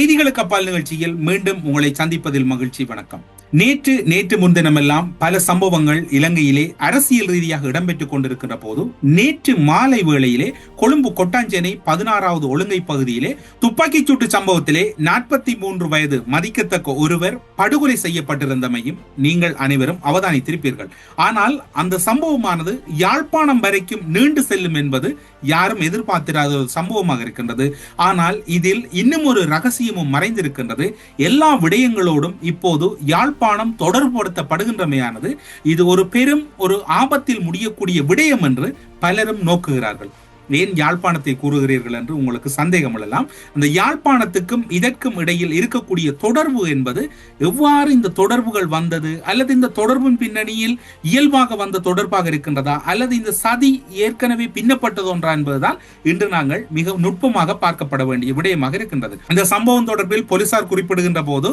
செய்திகளுக்கு அப்பால் நிகழ்ச்சியில் மீண்டும் உங்களை சந்திப்பதில் மகிழ்ச்சி வணக்கம். நேற்று நேற்று முன்தினமெல்லாம் பல சம்பவங்கள் இலங்கையிலே அரசியல் ரீதியாக இடம்பெற்றுக் கொண்டிருக்கின்ற போது நேற்று மாலை வேளையிலே கொழும்பு கொட்டாஞ்சேனை பதினாறாவது ஒழுங்கை பகுதியிலே துப்பாக்கிச் சூட்டு சம்பவத்திலே நாற்பத்தி மூன்று வயது மதிக்கத்தக்க ஒருவர் படுகொலை செய்யப்பட்டிருந்தமையும் நீங்கள் அனைவரும் அவதானித்திருப்பீர்கள். ஆனால் அந்த சம்பவமானது யாழ்ப்பாணம் வரைக்கும் நீண்டு செல்லும் என்பது யாரும் எதிர்பார்த்திராத ஒரு சம்பவமாக இருக்கின்றது. ஆனால் இதில் இன்னும் ஒரு ரகசியமும் மறைந்திருக்கின்றது. எல்லா விடயங்களோடும் இப்போது யாழ்ப்பாணம் தொடர்புபடுத்தப்படுகின்றமையானது. இது ஒரு பெரும் ஒரு ஆபத்தில் முடியக்கூடிய விடயம் என்று பலரும் நோக்குகிறார்கள். ஏன் யாழ்ப்பாணத்தை கூறுகிறீர்கள் என்று உங்களுக்கு சந்தேகம் எழலாம். அந்த யாழ்ப்பாணத்துக்கும் இதற்கும் இடையில் இருக்கக்கூடிய தொடர்பு என்பது எவ்வாறு இந்த தொடர்புகள் வந்தது அல்லது இந்த தொடர்பின் பின்னணியில் இயல்பாக வந்த தொடர்பாக இருக்கின்றதா அல்லது இந்த சதி ஏற்கனவே பின்னப்பட்டதொன்றா என்பதுதான் இன்று நாங்கள் மிக நுட்பமாக பார்க்கப்பட வேண்டிய விடயமாக இருக்கின்றது. இந்த சம்பவம் தொடர்பில் போலீசார் குறிப்பிடுகின்ற போது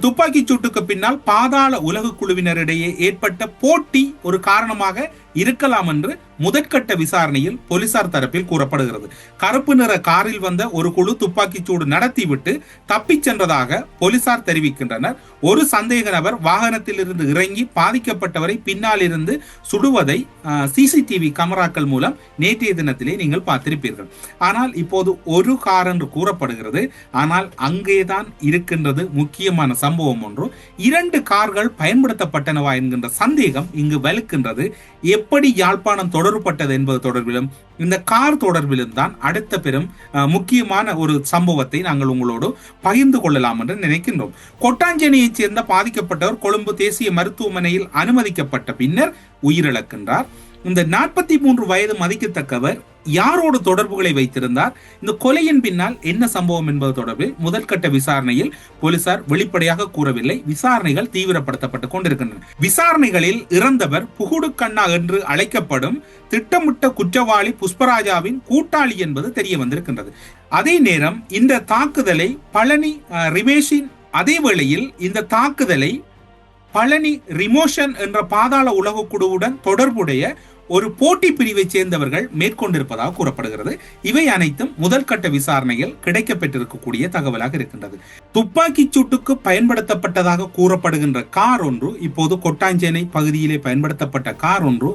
துப்பாக்கிச் சூட்டுக்கு பின்னால் பாதாள உலக குழுவினரிடையே ஏற்பட்ட போட்டி ஒரு காரணமாக இருக்கலாம் என்று முதற்கட்ட விசாரணையில் போலீசார் தரப்பில் கூறப்படுகிறது. கருப்பு நிற காரில் வந்த ஒரு குழு துப்பாக்கிச்சூடு நடத்திவிட்டு தப்பிச் சென்றதாக போலீசார் தெரிவிக்கின்றனர். ஒரு சந்தேக நபர் வாகனத்தில் இருந்து இறங்கி பாதிக்கப்பட்டவரை பின்னால் இருந்து சுடுவதை சிசிடிவி கேமராக்கள் மூலம் நேற்றைய தினத்திலே நீங்கள் பார்த்திருப்பீர்கள். ஆனால் இப்போது ஒரு கார் என்று கூறப்படுகிறது. ஆனால் அங்கேதான் இருக்கின்றது முக்கியமான சம்பவம் ஒன்று. இரண்டு கார்கள் பயன்படுத்தப்பட்டனவா என்கின்ற சந்தேகம் இங்கு வலுக்கின்றது. எப்படி யாழ்ப்பாணம் தொடர்பட்டது என்பது தொடர்பிலும் இந்த கார் தொடர்பிலும் தான் அடுத்த பெரும் முக்கியமான ஒரு சம்பவத்தை நாங்கள் உங்களோடு பகிர்ந்து கொள்ளலாம் என்று நினைக்கின்றோம். கொட்டாஞ்சேனியைச் சேர்ந்த பாதிக்கப்பட்டவர் கொழும்பு தேசிய மருத்துவமனையில் அனுமதிக்கப்பட்ட பின்னர் உயிரிழக்கின்றார். இந்த நாற்பத்தி மூன்று வயது மதிக்கத்தக்கவர் யாரோடு தொடர்புகளை வைத்திருந்தார்? இந்த கொலையின் பின்னால் என்ன சம்பவம் என்பது தொடர்பில் முதற்கட்ட விசாரணையில் போலீசார் வெளிப்படையாக கூறவில்லை. விசாரணைகள் தீவிரப்படுத்தப்பட்டுக் கொண்டிருக்கின்றன. விசாரணைகளில் இறந்தவர் புகுடு கண்ணா என்று அழைக்கப்படும் திட்டமிட்ட குற்றவாளி புஷ்பராஜாவின் கூட்டாளி என்பது தெரிய வந்திருக்கின்றது. அதே நேரம் இந்த தாக்குதலை பழனி ரிமேஷின் அதே வேளையில் இந்த தாக்குதலை பழனி ரிமோஷன் என்ற பாதாள உலக குழுவுடன் தொடர்புடைய ஒரு போட்டி பிரிவை சேர்ந்தவர்கள் மேற்கொண்டிருப்பதாக கூறப்படுகிறது. இவை அனைத்தும் முதல் கட்ட விசாரணையில் கிடைக்கப்பெற்றிருக்கக்கூடிய தகவலாக இருக்கின்றது. துப்பாக்கி சூட்டுக்கு பயன்படுத்தப்பட்டதாக கூறப்படுகின்ற கார் ஒன்று இப்போது கொட்டாஞ்சேனை பகுதியிலே பயன்படுத்தப்பட்ட கார் ஒன்று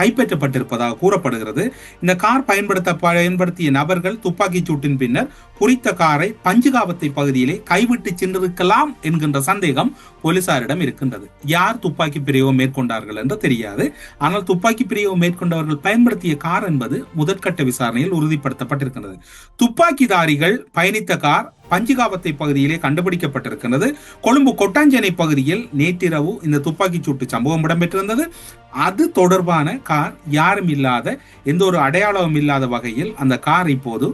கைப்பற்றப்பட்டிருப்பதாக கூறப்படுகிறது. இந்த கார் பயன்படுத்த பயன்படுத்திய நபர்கள் துப்பாக்கி சூட்டின் பின்னர் குறித்த காரை பஞ்சுகாவத்தை பகுதியிலே கைவிட்டு சென்றிருக்கலாம் என்கின்ற சந்தேகம் போலீசாரிடம் இருக்கின்றது. யார் துப்பாக்கி பிரயோகம் மேற்கொண்டார்கள் என்று தெரியாது. ஆனால் துப்பாக்கி சம்பவம் மேற்கொண்டவர்கள் பயன்படுத்திய கார் என்பது முதற்கட்ட விசாரணையில் உறுதிப்படுத்தப்பட்டிருக்கின்றது. துப்பாக்கிதாரிகள் பயணித்த கார் பஞ்சுகாவத்தை பகுதியிலே கண்டுபிடிக்கப்பட்டிருக்கிறது கொழும்பு கொட்டாஞ்சேனை பகுதியில் நேற்றிரவு இந்த துப்பாக்கிச் சூட்டு சம்பவம் இடம்பெற்றிருந்தது. அது தொடர்பான கார் யாரும் இல்லாத எந்த ஒரு அடையாளமும் இல்லாத வகையில் அந்த கார் இப்போது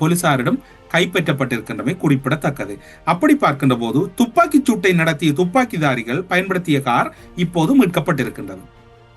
போலீசாரிடம் கைப்பற்றப்பட்டிருக்கின்றமை குறிப்பிடத்தக்கது. அப்படி பார்க்கின்ற போது துப்பாக்கிச் சூட்டை நடத்திய துப்பாக்கிதாரிகள் பயன்படுத்திய கார் இப்போது மீட்கப்பட்டிருக்கின்றது.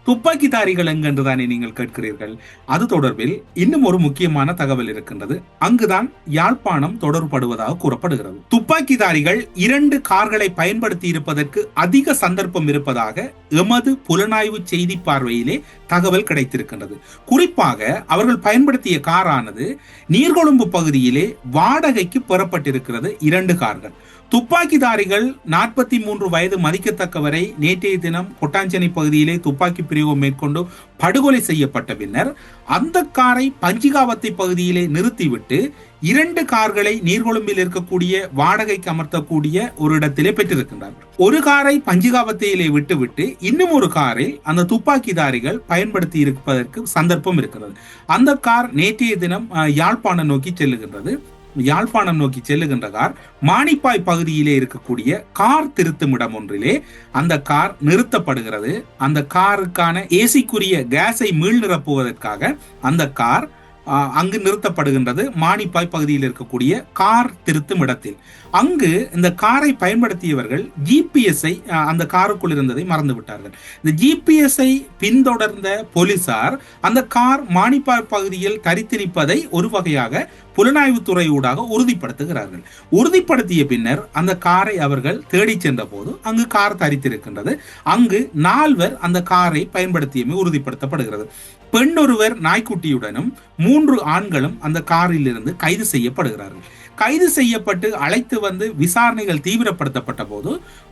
துப்பாக்கிதாரிகள் எங்கென்றுதானே நீங்கள் கேட்கிறீர்கள்? அது தொடர்பில் இன்னும் ஒரு முக்கியமான தகவல் இருக்கின்றது. அங்குதான் யாழ்ப்பாணம் தொடர்படுவதாக கூறப்படுகிறது. துப்பாக்கிதாரிகள் இரண்டு கார்களை பயன்படுத்தி இருப்பதற்கு அதிக சந்தர்ப்பம் இருப்பதாக எமது புலனாய்வு செய்தி பார்வையிலே தகவல் கிடைத்திருக்கின்றது. குறிப்பாக அவர்கள் பயன்படுத்திய காரானது நீர்கொழும்பு பகுதியிலே வாடகைக்கு பெறப்பட்டிருக்கிறது இரண்டு கார்கள். துப்பாக்கிதாரிகள் நாற்பத்தி மூன்று வயது மதிக்கத்தக்கவரை நேற்றைய தினம் கொட்டாஞ்சேனை பகுதியிலே துப்பாக்கி பிரிவு மேற்கொண்டு படுகொலை செய்யப்பட்ட பின்னர் அந்த காரை பஞ்சிகாவத்தை பகுதியிலே நிறுத்திவிட்டு இரண்டு கார்களை நீர்கொழும்பில் இருக்கக்கூடிய வாடகைக்கு அமர்த்தக்கூடிய ஒரு இடத்திலே பெற்றிருக்கின்றார்கள் ஒரு காரை பஞ்சுகாபத்தையிலே விட்டுவிட்டு இன்னும் ஒரு காரில் அந்த துப்பாக்கிதாரிகள் பயன்படுத்தி இருப்பதற்கு சந்தர்ப்பம் இருக்கிறது. அந்த கார் நேற்றைய தினம் யாழ்ப்பாணம் நோக்கி செல்லுகின்றது. யாழ்ப்பாணம் நோக்கி செல்லுகின்ற கார் மானிப்பாய் பகுதியிலே இருக்கக்கூடிய கார் திருத்தும் இடம் ஒன்றிலே அந்த கார் நிறுத்தப்படுகிறது. அந்த காருக்கான ஏசிக்குரிய கேஸை மீள் நிரப்புவதற்காக அந்த கார் அங்கு நிறுத்தப்படுகின்றது. மானிப்பாய் பகுதியில் இருக்கக்கூடிய கார் திருத்தும் இடத்தில். அங்கு இந்த காரை பயன்படுத்தியவர்கள் ஜிபிஎஸ்ஐ அந்த காருக்குள் இருந்ததை மறந்து விட்டார்கள் இந்த ஜிபிஎஸ்ஐ பின்தொடர்ந்த போலீசார் அந்த கார் மானிப்பாய் பகுதியில் தரித்து நிற்பதை ஒரு வகையாக புலனாய்வுத்துறை ஊடாக உறுதிப்படுத்துகிறார்கள். உறுதிப்படுத்திய பின்னர் அந்த காரை அவர்கள் தேடி சென்ற போது அங்கு கார் தரித்திருக்கின்றது. அங்கு நால்வர் அந்த காரை பயன்படுத்தியமை உறுதிப்படுத்தப்படுகிறது. பெண் ஒருவர் நாய்க்குட்டியுடனும் மூன்று ஆண்களும் அந்த காரில் இருந்து கைது செய்யப்படுகிறார்கள். கைது செய்யப்பட்டு அழைத்து வந்து விசாரணைகள் தீவிரப்படுத்தப்பட்ட போது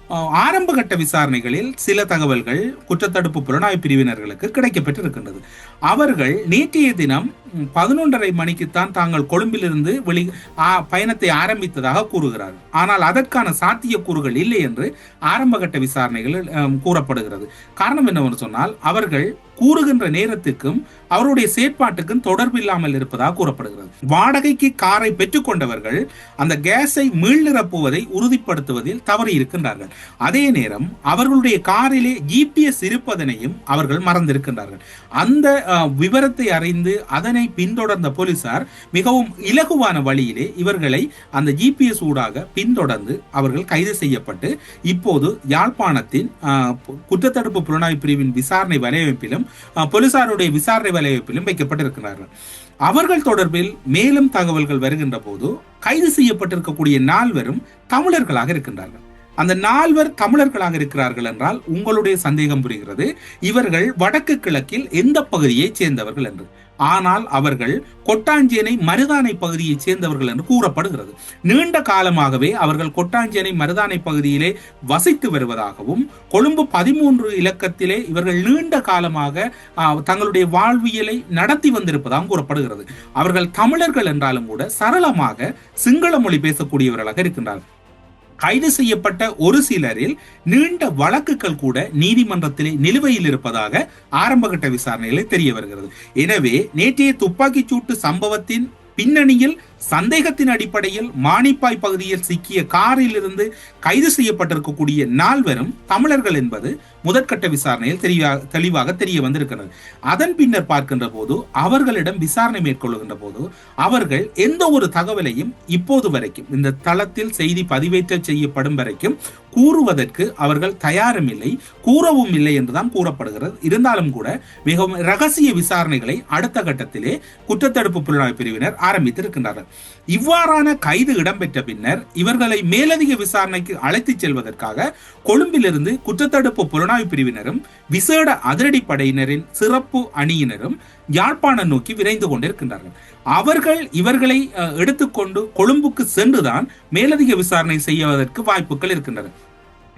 ஆரம்ப ஆரம்பகட்ட விசாரணைகளில் சில தகவல்கள் குற்றத்தடுப்பு புலனாய்வு பிரிவினர்களுக்கு கிடைக்கப்பெற்றிருக்கின்றது. அவர்கள் நேற்றைய தினம் பதினொன்றரை மணிக்குத்தான் தாங்கள் கொழும்பிலிருந்து வெளி பயணத்தை ஆரம்பித்ததாக கூறுகிறார் ஆனால் அதற்கான சாத்தியக்கூறுகள் இல்லை என்று ஆரம்பகட்ட விசாரணைகளில் கூறப்படுகிறது. காரணம் என்னவென்று சொன்னால் அவர்கள் கூறுகின்ற நேரத்துக்கும் அவருடைய செயற்பாட்டுக்கும் தொடர்பு இல்லாமல் இருப்பதாக கூறப்படுகிறது. வாடகைக்கு காரை பெற்றுக்கொண்டவர்கள் அந்த கேஸை மீள் நிரப்புவதை உறுதிப்படுத்துவதில் தவறி இருக்கின்றார்கள். அதே நேரம் அவர்களுடைய காரிலே ஜிபிஎஸ் இருப்பதனையும் அவர்கள் மறந்திருக்கின்றார்கள். அந்த விவரத்தை அறிந்து அதனை பின்தொடர்ந்த போலீசார் மிகவும் இலகுவான வழியிலே இவர்களை அந்த ஜிபிஎஸ் ஊடாக பின்தொடர்ந்து அவர்கள் கைது செய்யப்பட்டு இப்போது யாழ்ப்பாணத்தின் குற்றத்தடுப்பு புலனாய்வு பிரிவின் விசாரணை வலையமைப்பிலும் போலீசாருடைய விசாரணை வலையமைப்பிலும் வைக்கப்பட்டிருக்கிறார்கள். அவர்கள் தொடர்பில் மேலும் தகவல்கள் வருகின்ற போது கைது செய்யப்பட்டிருக்கக்கூடிய நால்வரும் தமிழர்களாக இருக்கின்றார்கள். அந்த நால்வர் தமிழர்களாக இருக்கிறார்கள் என்றால் உங்களுடைய சந்தேகம் புரிகிறது. இவர்கள் வடக்கு கிழக்கில் எந்த பகுதியைச் சேர்ந்தவர்கள் என்று. ஆனால் அவர்கள் கொட்டாஞ்சேனை மருதானை பகுதியைச் சேர்ந்தவர்கள் என்று கூறப்படுகிறது. நீண்ட காலமாகவே அவர்கள் கொட்டாஞ்சேனை மருதானை பகுதியிலே வசித்து வருவதாகவும் கொழும்பு பதிமூன்று இலக்கத்திலே இவர்கள் நீண்ட காலமாக தங்களுடைய வாழ்வியலை நடத்தி வந்திருப்பதாகவும் கூறப்படுகிறது. அவர்கள் தமிழர்கள் என்றாலும் கூட சரளமாக சிங்கள மொழி பேசக்கூடியவர்களாக இருக்கின்றார்கள். கைது செய்யப்பட்ட ஒரு சிலரில் நீண்ட வழக்குகள் கூட நீதிமன்றத்திலே நிலுவையில் இருப்பதாக ஆரம்பகட்ட விசாரணையிலே தெரிய வருகிறது. எனவே நேற்றைய துப்பாக்கிச்சூட்டு சம்பவத்தின் பின்னணியில் சந்தேகத்தின் அடிப்படையில் மானிப்பாய் பகுதியில் சிக்கிய காரிலிருந்து கைது செய்யப்பட்டிருக்கக்கூடிய நால்வரும் தமிழர்கள் என்பது முதற்கட்ட விசாரணையில் தெளிவாக தெளிவாக தெரிய வந்திருக்கிறது. அதன் பின்னர் பார்க்கின்ற போது அவர்களிடம் விசாரணை மேற்கொள்கின்ற போது அவர்கள் எந்த ஒரு தகவலையும் இப்போது வரைக்கும் இந்த தளத்தில் செய்தி பதிவேற்ற செய்யப்படும் வரைக்கும் கூறுவதற்கு அவர்கள் தயாரும் இல்லை கூறவும் இல்லை என்றுதான் கூறப்படுகிறது. இருந்தாலும் கூட மிகவும் ரகசிய விசாரணைகளை அடுத்த கட்டத்திலே குற்றத்தடுப்பு புலனாய்வு பிரிவினர் ஆரம்பித்திருக்கின்றனர் இவ்வாறான கைது இடம்பெற்ற பின்னர் இவர்களை மேலதிக விசாரணைக்கு அழைத்துச் செல்வதற்காக கொழும்பிலிருந்து குற்றத்தடுப்பு புலனாய்வு பிரிவினரும் விசேட அதிரடி படையினரின் சிறப்பு அணியினரும் யாழ்ப்பாணம் நோக்கி விரைந்து கொண்டிருக்கின்றார்கள் அவர்கள் இவர்களை அஹ், எடுத்துக்கொண்டு கொழும்புக்கு சென்றுதான் மேலதிக விசாரணை செய்வதற்கு வாய்ப்புகள் இருக்கின்றன.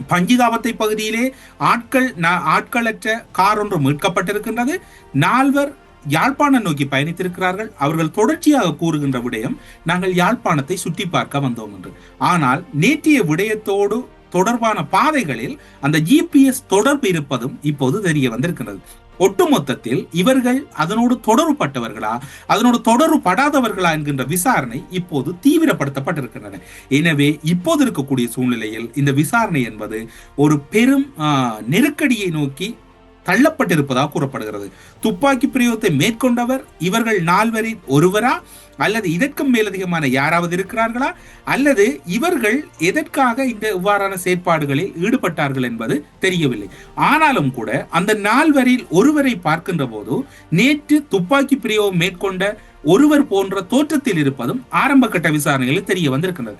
பஞ்சிதாபத்தை பகுதியிலே ஆட்கள் ந- ஆட்களற்ற கார் ஒன்று மீட்கப்பட்டிருக்கின்றது. நால்வர் யாழ்ப்பாணம் நோக்கி பயணித்திருக்கிறார்கள். அவர்கள் தொடர்ச்சியாக கூறுகின்ற விடயம் நாங்கள் யாழ்ப்பாணத்தை சுற்றி பார்க்க வந்தோம் என்று. ஆனால் நேற்றைய விடயத்தோடு தொடர்பான பாதைகளில் அந்த ஜிபிஎஸ் தொடர்பு இருப்பதும் இப்போது தெரிய வந்திருக்கிறது ஒட்டுமொத்தத்தில் இவர்கள் அதனோடு தொடர்புபட்டவர்களா அதனோடு தொடர்பு படாதவர்களா என்கின்ற விசாரணை இப்போது தீவிரப்படுத்தப்பட்டிருக்கின்றன. எனவே இப்போது இருக்கக்கூடிய சூழ்நிலையில் இந்த விசாரணை என்பது ஒரு பெரும் நெருக்கடியை நோக்கி தள்ளப்பட்டிருப்பதாக கூறப்படுகிறது. துப்பாக்கி பிரயோகத்தை மேற்கொண்டவர் இவர்கள் நால்வரில் ஒருவரா? அல்லது இதற்கும் மேலதிகமான யாராவது இருக்கிறார்களா? அல்லது இவர்கள் எதற்காக இந்த இவ்வாறான செயற்பாடுகளில் ஈடுபட்டார்கள் என்பது தெரியவில்லை. ஆனாலும் கூட அந்த நால்வரில் ஒருவரை பார்க்கின்ற போது நேற்று துப்பாக்கி பிரயோகம் மேற்கொண்ட ஒருவர் போன்ற தோற்றத்தில் இருப்பதும் ஆரம்ப கட்ட விசாரணைகளில் தெரிய வந்திருக்கின்றது.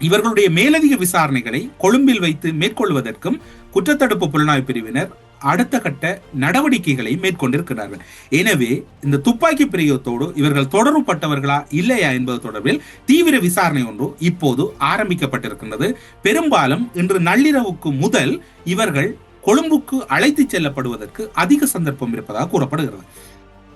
இவர்களுடைய மேலதிக விசாரணைகளை கொழும்பில் வைத்து மேற்கொள்வதற்கும் குற்றத்தடுப்பு புலனாய்வு பிரிவினர் அடுத்த கட்ட நடவடிக்கைகளை மேற்கொண்டிருக்கிறார்கள். எனவே இந்த துப்பாக்கி பிரயோகத்தோடு இவர்கள் தொடர்புபட்டவர்களா இல்லையா என்பது தொடர்பில் தீவிர விசாரணை ஒன்று இப்போது ஆரம்பிக்கப்பட்டிருக்கின்றது. பெரும்பாலும் இன்று நள்ளிரவுக்கு முதல் இவர்கள் கொழும்புக்கு அழைத்துச் செல்லப்படுவதற்கு அதிக சந்தர்ப்பம் இருப்பதாக கூறப்படுகிறது.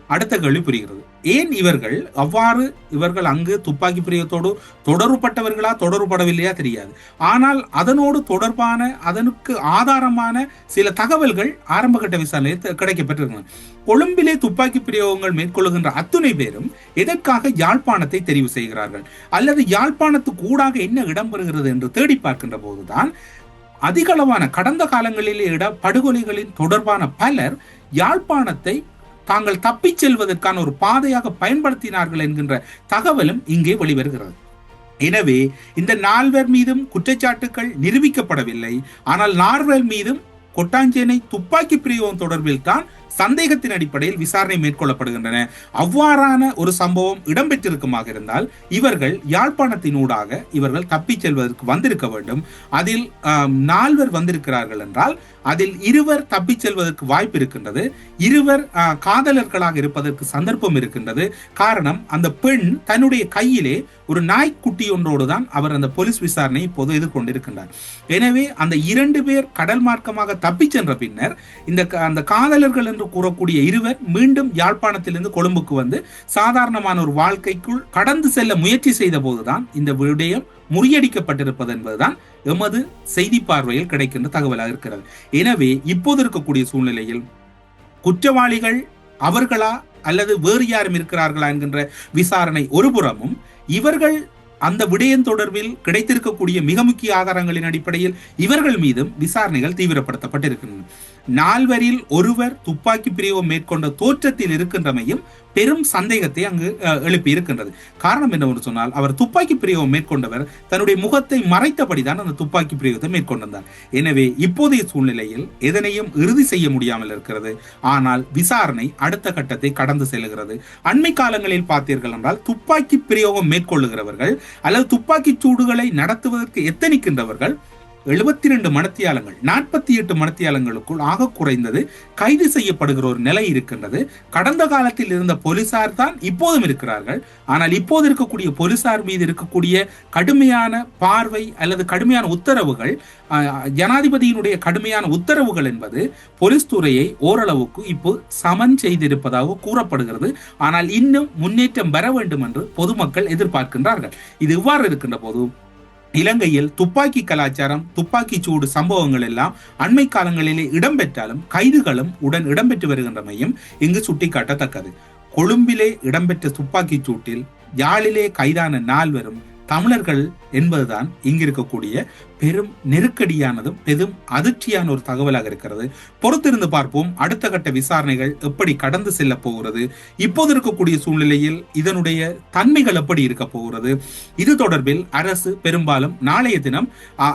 அடுத்த கேள்வி புரிகிறது. ஏன் இவர்கள் அவ்வாறு இவர்கள் அங்கு துப்பாக்கி பிரியத்தோடு தொடர்புபட்டவர்களா தொடர்புபடவில்லையா தெரியாது. ஆனால் அதனோடு தொடர்பான அதனுக்கு ஆதாரமான சில தகவல்கள் ஆரம்பகட்ட விசாரணையில் த- கொழும்பிலே துப்பாக்கி பிரயோகங்கள் மேற்கொள்ளுகின்ற அத்துணை பேரும் எதற்காக யாழ்ப்பாணத்தை தெரிவு செய்கிறார்கள்? அல்லது யாழ்ப்பாணத்துக்கு ஊடாக என்ன இடம்பெறுகிறது என்று தேடி பார்க்கின்ற போதுதான் அதிகளவான கடந்த காலங்களிலே இட படுகொலைகளின் தொடர்பான பலர் யாழ்ப்பாணத்தை தாங்கள் தப்பிச் செல்வதற்கான ஒரு பாதையாக பயன்படுத்தினார்கள் என்கின்ற தகவலும் இங்கே வெளிவருகிறது. எனவே இந்த நால்வர் மீதும் குற்றச்சாட்டுகள் நிரூபிக்கப்படவில்லை. ஆனால் நால்வர் மீதும் கொட்டாஞ்சேனை துப்பாக்கி பிரயோகம் தொடர்பில் தான் சந்தேகத்தின் அடிப்படையில் விசாரணை மேற்கொள்ளப்படுகின்றன. அவ்வாறான ஒரு சம்பவம் இடம்பெற்றிருக்குமாக இருந்தால் இவர்கள் யாழ்ப்பாணத்தினூடாக இவர்கள் தப்பிச் செல்வதற்கு வந்திருக்க வேண்டும். அதில் நால்வர் வந்திருக்கிறார்கள் என்றால் அதில் இருவர் தப்பிச் செல்வதற்கு வாய்ப்பு இருக்கின்றது. இருவர் காதலர்களாக இருப்பதற்கு சந்தர்ப்பம் இருக்கின்றது. காரணம் அந்த பெண் தன்னுடைய கையிலே ஒரு நாய்க்குட்டி ஒன்றோடு தான் அவர் அந்த போலீஸ் விசாரணை இப்போது எதிர்கொண்டிருக்கின்றார். எனவே அந்த இரண்டு பேர் கடல் மார்க்கமாக தப்பிச் சென்ற பின்னர் இந்த அந்த காதலர்கள் என்று கூறக்கூடிய இருவர் மீண்டும் யாழ்ப்பாணத்திலிருந்து கொழும்புக்கு வந்து சாதாரணமான ஒரு வாழ்க்கைக்குள் கடந்து செல்ல முயற்சி செய்த போதுதான் இந்த விடயம் முறியடிக்கப்பட்டிருப்பது என்பதுதான் எமது செய்தி பார்வையில் கிடைக்கின்ற தகவலாக இருக்கிறது. எனவே இப்போது இருக்கக்கூடிய சூழ்நிலையில் குற்றவாளிகள் அவர்களா அல்லது வேறு யாரும் இருக்கிறார்களா என்கின்ற விசாரணை ஒருபுறமும் இவர்கள் அந்த விடயம் தொடர்பில் கிடைத்திருக்கக்கூடிய மிக முக்கிய ஆதாரங்களின் அடிப்படையில் இவர்கள் மீதும் விசாரணைகள் தீவிரப்படுத்தப்பட்டிருக்கின்றன. நால்வரில் ஒருவர் துப்பாக்கி பிரயோகம் மேற்கொண்ட தோற்றத்தில் இருக்கின்றமையும் பெரும் சந்தேகத்தை அங்கு எழுப்பி இருக்கின்றது காரணம் என்னவென்று சொன்னால் அவர் துப்பாக்கி பிரயோகம் மேற்கொண்டவர் தன்னுடைய முகத்தை மறைத்தபடிதான் அந்த துப்பாக்கி பிரயோகத்தை மேற்கொண்டிருந்தார். எனவே இப்போதைய சூழ்நிலையில் எதனையும் இறுதி செய்ய முடியாமல் இருக்கிறது. ஆனால் விசாரணை அடுத்த கட்டத்தை கடந்து செல்கிறது அண்மை காலங்களில் பார்த்தீர்கள் என்றால் துப்பாக்கி பிரயோகம் மேற்கொள்ளுகிறவர்கள் அல்லது துப்பாக்கி சூடுகளை நடத்துவதற்கு எத்தனிக்கின்றவர்கள்? எழுபத்தி ரெண்டு மணத்தியாலங்கள் நாற்பத்தி எட்டு மணத்தியாலங்களுக்குள் ஆக குறைந்தது கைது செய்யப்படுகிற ஒரு நிலை இருக்கின்றது. கடந்த காலத்தில் இருந்த போலீசார் தான் இப்போதும் இருக்கிறார்கள். ஆனால் இப்போது இருக்கக்கூடிய போலீசார் மீது இருக்கக்கூடிய கடுமையான பார்வை அல்லது கடுமையான உத்தரவுகள் ஜனாதிபதியினுடைய கடுமையான உத்தரவுகள் என்பது போலீஸ் துறையை ஓரளவுக்கு இப்போ சமன் செய்திருப்பதாக கூறப்படுகிறது. ஆனால் இன்னும் முன்னேற்றம் பெற வேண்டும் என்று பொதுமக்கள் எதிர்பார்க்கின்றார்கள். இது இவ்வாறு இருக்கின்ற போது இலங்கையில் துப்பாக்கி கலாச்சாரம் துப்பாக்கி சூடு சம்பவங்கள் எல்லாம் அண்மை காலங்களிலே இடம்பெற்றாலும் கைதுகளும் உடன் இடம்பெற்று வருகின்றமையும் இங்கு சுட்டிக்காட்டத்தக்கது. கொழும்பிலே இடம்பெற்ற துப்பாக்கி சூட்டில் யாழிலே கைதான நால்வரும் தமிழர்கள் என்பதுதான் இங்கு இருக்கக்கூடிய பெரும் நெருக்கடியானதும் பெரும் அதிர்ச்சியான ஒரு தகவலாக இருக்கிறது. பொறுத்திருந்து பார்ப்போம் அடுத்த கட்ட விசாரணைகள் எப்படி கடந்து செல்ல போகிறது இப்போது இருக்கக்கூடிய சூழ்நிலையில் இதனுடைய தன்மைகள் எப்படி இருக்க போகிறது. இது தொடர்பில் அரசு பெரும்பாலும் நாளைய தினம்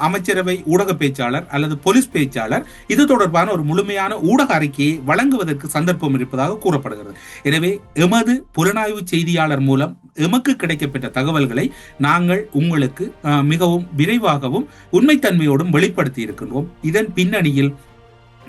அமைச்சரவை ஊடக பேச்சாளர் அல்லது போலீஸ் பேச்சாளர் இது தொடர்பான ஒரு முழுமையான ஊடக அறிக்கையை வழங்குவதற்கு சந்தர்ப்பம் இருப்பதாக கூறப்படுகிறது. எனவே எமது புலனாய்வு செய்தியாளர் மூலம் எமக்கு கிடைக்கப்பட்ட தகவல்களை நாங்கள் உங்களுக்கு மிகவும் விரைவாகவும் உண்மைத்தன்மையோடும் வெளிப்படுத்தி இருக்கின்றோம். இதன் பின்னணியில்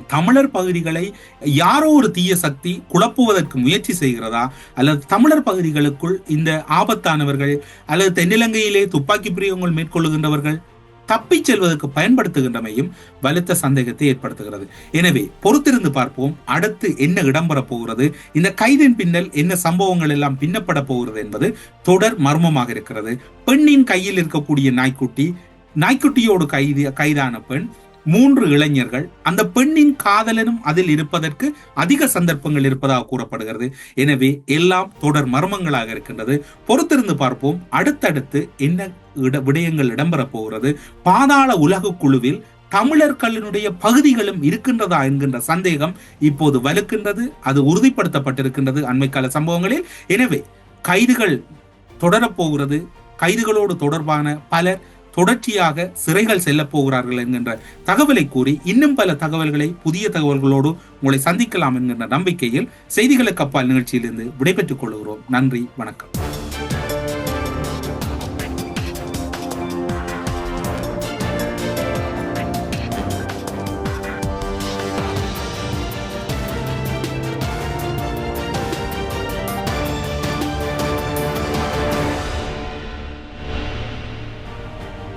தமிழர் பகுதிகளை யாரோ ஒரு தீய சக்தி குழப்புவதற்கு முயற்சி செய்கிறதா? அல்லது தமிழர் பகுதிகளுக்குள் இந்த ஆபத்தானவர்கள் அல்லது தென்னிலங்கையிலே துப்பாக்கி பிரியவங்கள் மேற்கொள்ளுகின்றவர்கள் தப்பிச் செல்வதற்கு பயன்படுத்துகின்றமையும் வலுத்த சந்தேகத்தை ஏற்படுத்துகிறது. எனவே பொறுத்திருந்து பார்ப்போம். அடுத்து என்ன இடம்பெறப் போகிறது? இந்த கைதின் பின்னல் என்ன சம்பவங்கள் எல்லாம் பின்னப்பட போகிறது என்பது தொடர் மர்மமாக இருக்கிறது. பெண்ணின் கையில் இருக்கக்கூடிய நாய்க்குட்டி நாய்க்குட்டியோடு கைது கைதான பெண் மூன்று இளைஞர்கள். அந்த பெண்ணின் காதலனும் அதில் இருப்பதற்கு அதிக சந்தர்ப்பங்கள் இருப்பதாக கூறப்படுகிறது. எனவே எல்லாம் தொடர் மர்மங்களாக இருக்கின்றது. பொறுத்திருந்து பார்ப்போம். அடுத்தடுத்து என்ன இட விடயங்கள் இடம்பெறப் போகிறது. பாதாள உலக குழுவில் தமிழர்களினுடைய பகுதிகளும் இருக்கின்றதா என்கின்ற சந்தேகம் இப்போது வலுக்கின்றது. அது உறுதிப்படுத்தப்பட்டிருக்கின்றது அண்மைக்கால சம்பவங்களில். எனவே கைதுகள் தொடரப்போகிறது கைதுகளோடு தொடர்பான பலர் தொடர்ச்சியாக சிறைகள் செல்ல போகிறார்கள் என்கின்ற தகவலை கூறி இன்னும் பல தகவல்களை புதிய தகவல்களோடு உங்களை சந்திக்கலாம் என்கின்ற நம்பிக்கையில் செய்திகளுக்கு அப்பால் நிகழ்ச்சியிலிருந்து விடைபெற்றுக் கொள்கிறோம். நன்றி வணக்கம்.